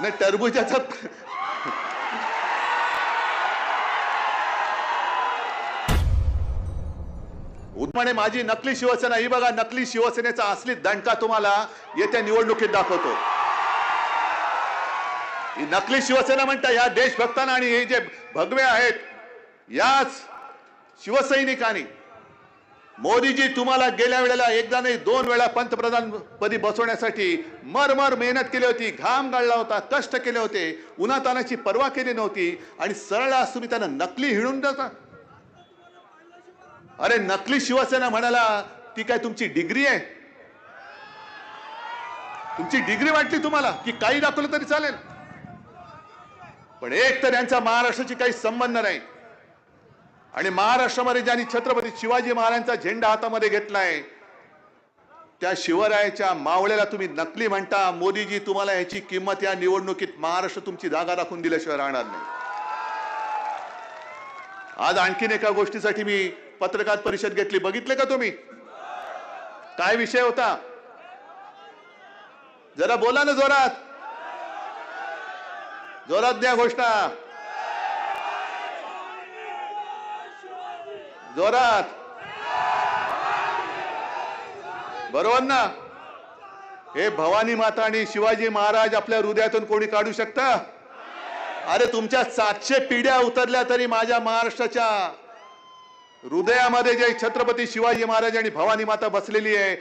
नाही टरबुजाचा उद्माने माझी नकली शिवसेना ही बघा नकली शिवसेनेचा असली दणका तुम्हाला येत्या निवडणुकीत दाखवतो. ही नकली शिवसेना म्हणता या देशभक्तांना आणि हे जे भगवे आहेत याच शिवसैनिकांनी मोदीजी तुम्हाला गेल्या वेळेला एकदा नाही दोन वेळा पंतप्रधान पदी बसवण्यासाठी मरमर मेहनत केली होती घाम गाळला होता कष्ट केले होते उन्हातानाची पर्वा केली नव्हती आणि सरळ आज तुम्ही त्यांना नकली हिणून देता अरे नकली शिवसेना म्हणाला ती काय तुमची डिग्री आहे? तुमची डिग्री वाटली तुम्हाला की काही दाखवलं तरी चालेल? पण एक तर यांचा महाराष्ट्राची काही संबंध नाही. आणि महाराष्ट्रामध्ये ज्यांनी छत्रपती शिवाजी महाराजांचा झेंडा हातामध्ये घेतलाय त्या शिवरायाच्या मावळ्याला तुम्ही नकली म्हणता. मोदीजी तुम्हाला याची किंमत या निवडणुकीत महाराष्ट्र तुमची जागा राखून दिल्याशिवाय राहणार नाही. आज आणखीन एका गोष्टीसाठी मी पत्रकार परिषद घेतली. बघितले का तुम्ही? काय विषय होता? जरा बोला ना जोरात. जोरात द्या घोषणा. जोरात. बरोबर ना? हे भवानी माता आणि शिवाजी महाराज आपल्या हृदयातून कोणी काढू शकता? अरे तुमच्या सातशे पिढ्या उतरल्या तरी माझ्या महाराष्ट्राच्या हृदयामध्ये जे छत्रपती शिवाजी महाराज आणि भवानी माता बसलेली आहे